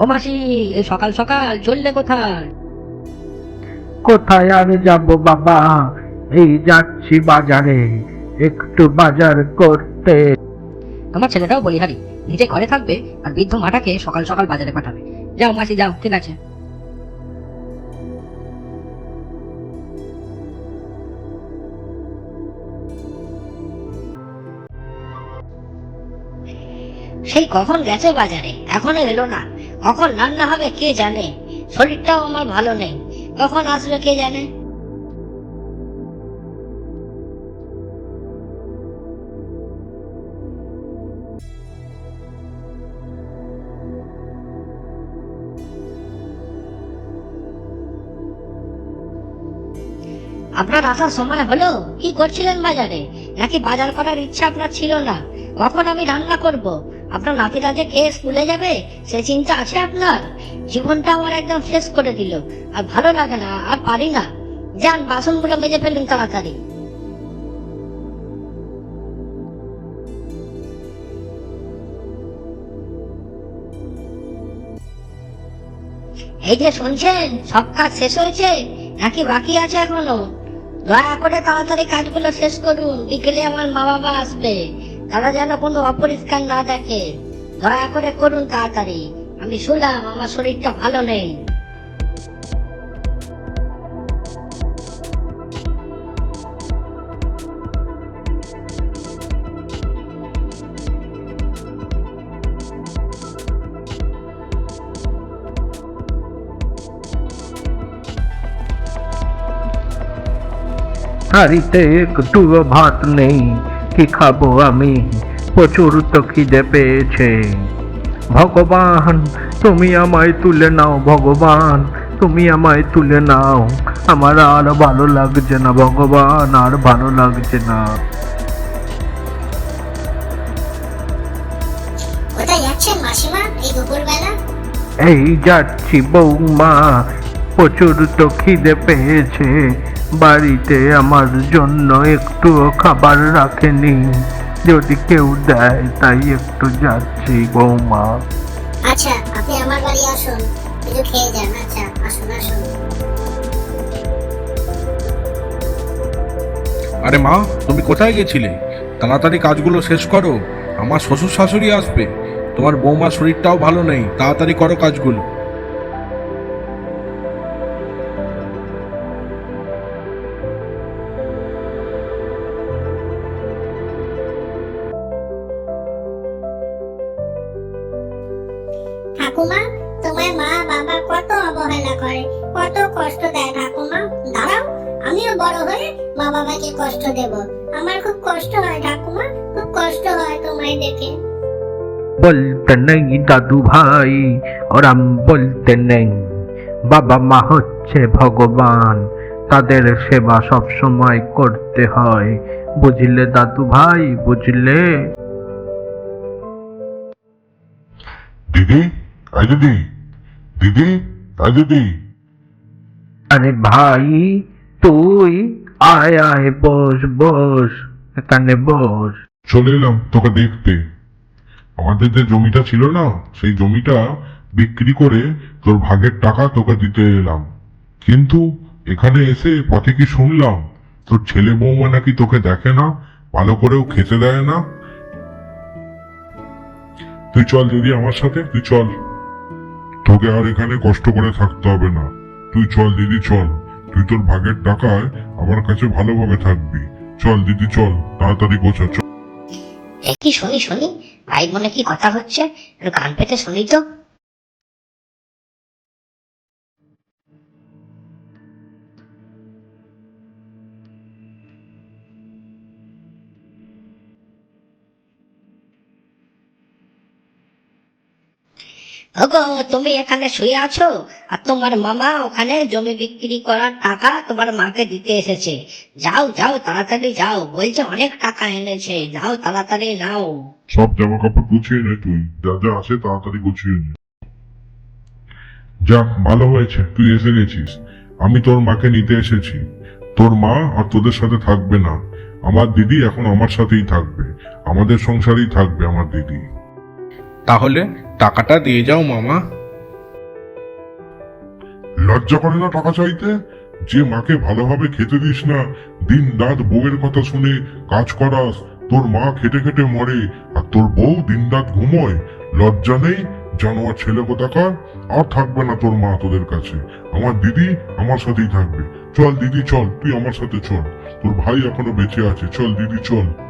ও মাসি এই সকাল সকাল চললে কোথায়? কোথায় আর যাব বাবা? এই যাচ্ছি বাজারে একটু বাজার করতে। তোমার ছেলেটাও বলিহারি নিজে ঘরে থাকবে আর বৃদ্ধ মাটাকে সকাল সকাল বাজারে পাঠাবে। যাও মাসি যাও ঠিক আছে। সেই কখন গেছে বাজারে? এখনও এলো না। কখন রান্না হবে কে জানে? শরীরটাও আমার ভালো নেই। কখন আসবে কে জানে? আপনার আসার সময় হলো? কি করছিলেন বাজারে? নাকি বাজার করার ইচ্ছা আপনার ছিল না? কখন আমি রান্না করব? আপনার নাতিরা যে খেয়ে স্কুলে যাবে, সে চিন্তা আছে আপনার? জীবনটা আমার একদম শেষ করে দিল। আর ভালো লাগে না, আর পারি না। যান, বাসনগুলো মেজে ফেলুন তাড়াতাড়ি। এই যে শুনছেন, সব কাজ শেষ হয়েছে? নাকি বাকি আছে এখনও? দয়া করে তাড়াতাড়ি কাজগুলো শেষ করুন, বিকেলে আমার মা বাবা আসবে। তারা যেন কোনো অপরিষ্কার না দেখে। দয়া করে করুন তাড়াতাড়ি। আমি শুনলাম আমার শরীরটা ভালো নেই। হাড়িতে একটুও ভাত নেই কি খাব আমি? প্রচুর তো খিদে পেয়েছে। ভগবান তুমি আমায় তুলে নাও ভগবান তুমি আমায় তুলে নাও। আমার আর ভালো লাগছে না ভগবান আর ভালো লাগছে না। এই যাচ্ছি বৌমা প্রচুর তো খিদে পেয়েছে। বাড়িতে আমার জন্য একটু খাবার রাখেনি। যদি কেউ দেয় তাই একটু যাচ্ছি বৌমা। আচ্ছা আপনি আমার বাড়ি আসুন। কিছু খেয়ে যান। আচ্ছা আসুন আসুন। আরে মা তুমি কোথায় গেছিলে? তাড়াতাড়ি কাজগুলো শেষ করো। আমার শ্বশুর শাশুড়ি আসবে। তোমার বৌমার শরীরটাও ভালো নেই। তাড়াতাড়ি করো কাজগুলো। ঠাকুমা তোমার মা বাবা কত অবহেলা করে কত কষ্ট দেয় ঠাকুমা। দাঁড়াও আমিও বড় হয়ে মা বাবাকে কষ্ট দেব। আমার খুব কষ্ট হয় ঠাকুমা খুব কষ্ট হয় তোমায় দেখে। বলতে নেই দাদু ভাই ওরাম বলতে নেই বাবা মা হচ্ছে ভগবান তাদের সেবা সব সময় করতে হয়। বুঝলে দাদু ভাই বুঝলে? দিদি? আই দিদি দিদি আই দিদি আরে ভাই তুই আয় আয় বস বস এখানে বস। চলে এলাম তোকে দেখতে। আমাদের যে জমিটা ছিল না সেই জমিটা বিক্রি করে তোর ভাগের টাকা তোকে দিতে এলাম। কিন্তু এখানে এসে পথে কি শুনলাম তোর ছেলে বৌমা নাকি তোকে দেখে না ভালো করেও খেতে দেয় না? তুই চল দিদি আমার সাথে তুই চল। তোকে আর এখানে কষ্ট করে থাকতে হবে না। তুই চল দিদি, চল। তুই তোর ভাগের টাকায় আমার কাছে ভালোভাবে থাকবি। চল দিদি, চল। তাড়াতাড়ি গোছা, চল। একই শুনি শুনি? ভাই বোনে কি কথা হচ্ছে? কান পেতে শুনি তো। ওগো তুমি এখানে শুয়ে আছো? আর তোমার মামা ওখানে জমি বিক্রি করার টাকা তোমার মাকে দিতে এসেছে। যাও যাও তাড়াতাড়ি যাও। বলছে অনেক টাকা এনেছে। যাও তাড়াতাড়ি নাও। সব জামা কাপড় গুছিয়ে নে তুই। যা যা আছে তাড়াতাড়ি গুছিয়ে নে। যাক ভালো হয়েছে। তুই এসে গেছিস। আমি তোর মাকে নিতে এসেছি। তোর মা আর তোদের সাথে থাকবে না। আমার দিদি এখন আমার সাথেই থাকবে। আমাদের সংসারেই থাকবে আমার দিদি। তাহলে টাকাটা দিয়ে যাও, মামা। লজ্জা করে না টাকা চাইতে? যে মাকে ভালোভাবে খেতে দিস না, দিন রাত বউয়ের কথা শুনে কাজ করাস, তোর মা খেটে খেটে মরে, আর তোর বউ দিন রাত ঘুমোয়। লজ্জা নেই জানোয়ার ছেলে কোথাকার? আর থাকবে না তোর মা তোদের কাছে। আমার দিদি আমার সাথেই থাকবে। চল দিদি, চল, তুই আমার সাথে চল। তোর ভাই এখনও বেঁচে আছে। চল দিদি, চল।